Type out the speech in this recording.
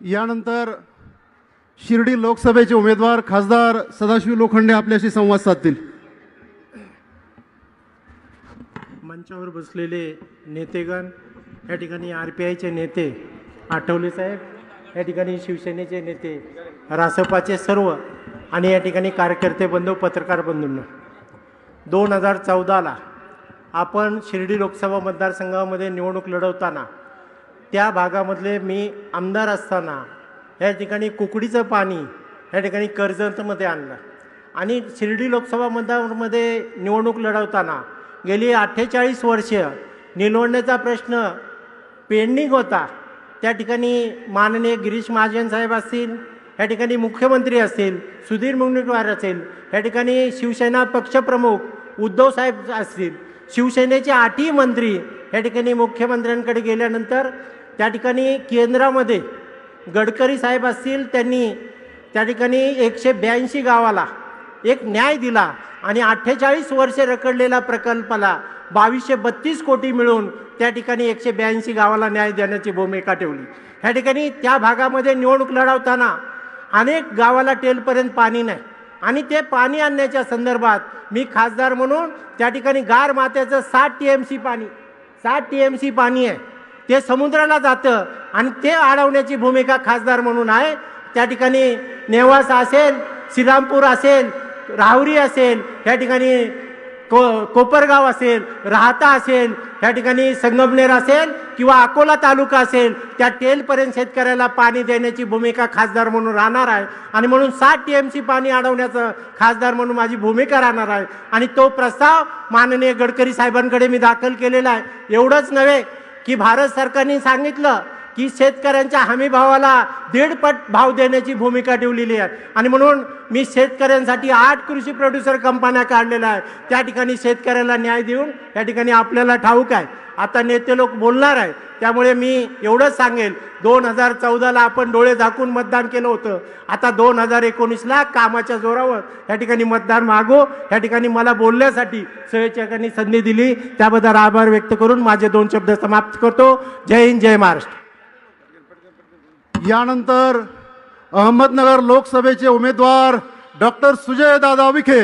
यानंतर शिर्डी लोकसभेचे उमेदवार खासदार सदाशिव लोखंडे आपल्याशी संवाद साधतील. मंचावर बसलेले नेतेगण या ठिकाणी आर पी आयचे नेते आठवले साहेब या ठिकाणी शिवसेनेचे नेते रासपाचे सर्व आणि या ठिकाणी कार्यकर्ते बंधू पत्रकार बंधूंना. दोन हजार चौदाला आपण शिर्डी लोकसभा मतदारसंघामध्ये निवडणूक लढवताना त्या भागामधले मी आमदार असताना या ठिकाणी कुकडीचं पाणी या ठिकाणी कर्जतमध्ये आणलं. आणि शिर्डी लोकसभा मतदारमध्ये निवडणूक लढवताना गेली अठ्ठेचाळीस वर्ष निलवण्याचा प्रश्न पेंडिंग होता. त्या ठिकाणी माननीय गिरीश महाजन साहेब असतील या ठिकाणी मुख्यमंत्री असतील सुधीर मुनगंटीवार असेल या ठिकाणी शिवसेना पक्षप्रमुख उद्धव साहेब असतील शिवसेनेचे आठही मंत्री या ठिकाणी मुख्यमंत्र्यांकडे गेल्यानंतर त्या ठिकाणी केंद्रामध्ये गडकरी साहेब असतील त्यांनी त्या ठिकाणी एकशे ब्याऐंशी गावाला एक न्याय दिला आणि अठ्ठेचाळीस वर्षे रखडलेल्या प्रकल्पाला बावीसशे बत्तीस कोटी मिळून त्या ठिकाणी एकशे ब्याऐंशी गावाला न्याय देण्याची भूमिका ठेवली. ह्या ठिकाणी त्या भागामध्ये निवडणूक लढवताना अनेक गावाला टेलपर्यंत पाणी नाही. आणि ते पाणी आणण्याच्या संदर्भात मी खासदार म्हणून त्या ठिकाणी गार मात्याचं साठ टी एम सी पाणी साठ टी एम सी पाणी आहे. ते समुद्राला जातं आणि ते अडवण्याची भूमिका खासदार म्हणून आहे. त्या ठिकाणी नेवास असेल श्रीरामपूर असेल राहुरी असेल या ठिकाणी को कोपरगाव असेल राहता असेल ह्या ठिकाणी संगमनेर असेल किंवा अकोला तालुका असेल त्या टेलपर्यंत शेतकऱ्याला पाणी देण्याची भूमिका खासदार म्हणून राहणार आहे. आणि म्हणून साठ टी एम सी पाणी अडवण्याचं खासदार म्हणून माझी भूमिका राहणार आहे. आणि तो प्रस्ताव माननीय गडकरी साहेबांकडे मी दाखल केलेला आहे. एवढंच नव्हे की भारत सरकारने सांगितलं की शेतकऱ्यांच्या हमी भावाला दीडपट भाव देण्याची भूमिका ठेवलेली आहे. आणि म्हणून मी शेतकऱ्यांसाठी आठ कृषी प्रोड्युसर कंपन्या काढलेल्या आहेत. त्या ठिकाणी शेतकऱ्याला न्याय देऊन त्या ठिकाणी आपल्याला ठाऊक आहे. आता नेते लोक बोलणार आहे त्यामुळे मी एवढंच सांगेल दोन हजार चौदाला आपण डोळे झाकून मतदान केलं होतं. आता दोन हजार एकोणीसला कामाच्या जोरावर या ठिकाणी मतदान मागो या ठिकाणी मला बोलण्यासाठी सहचकांनी संधी दिली. त्याबद्दल आभार व्यक्त करून माझे दोन शब्द समाप्त करतो. जय हिंद जय महाराष्ट्र. यानंतर अहमदनगर लोकसभेचे उमेदवार डॉक्टर सुजय दादा विखे.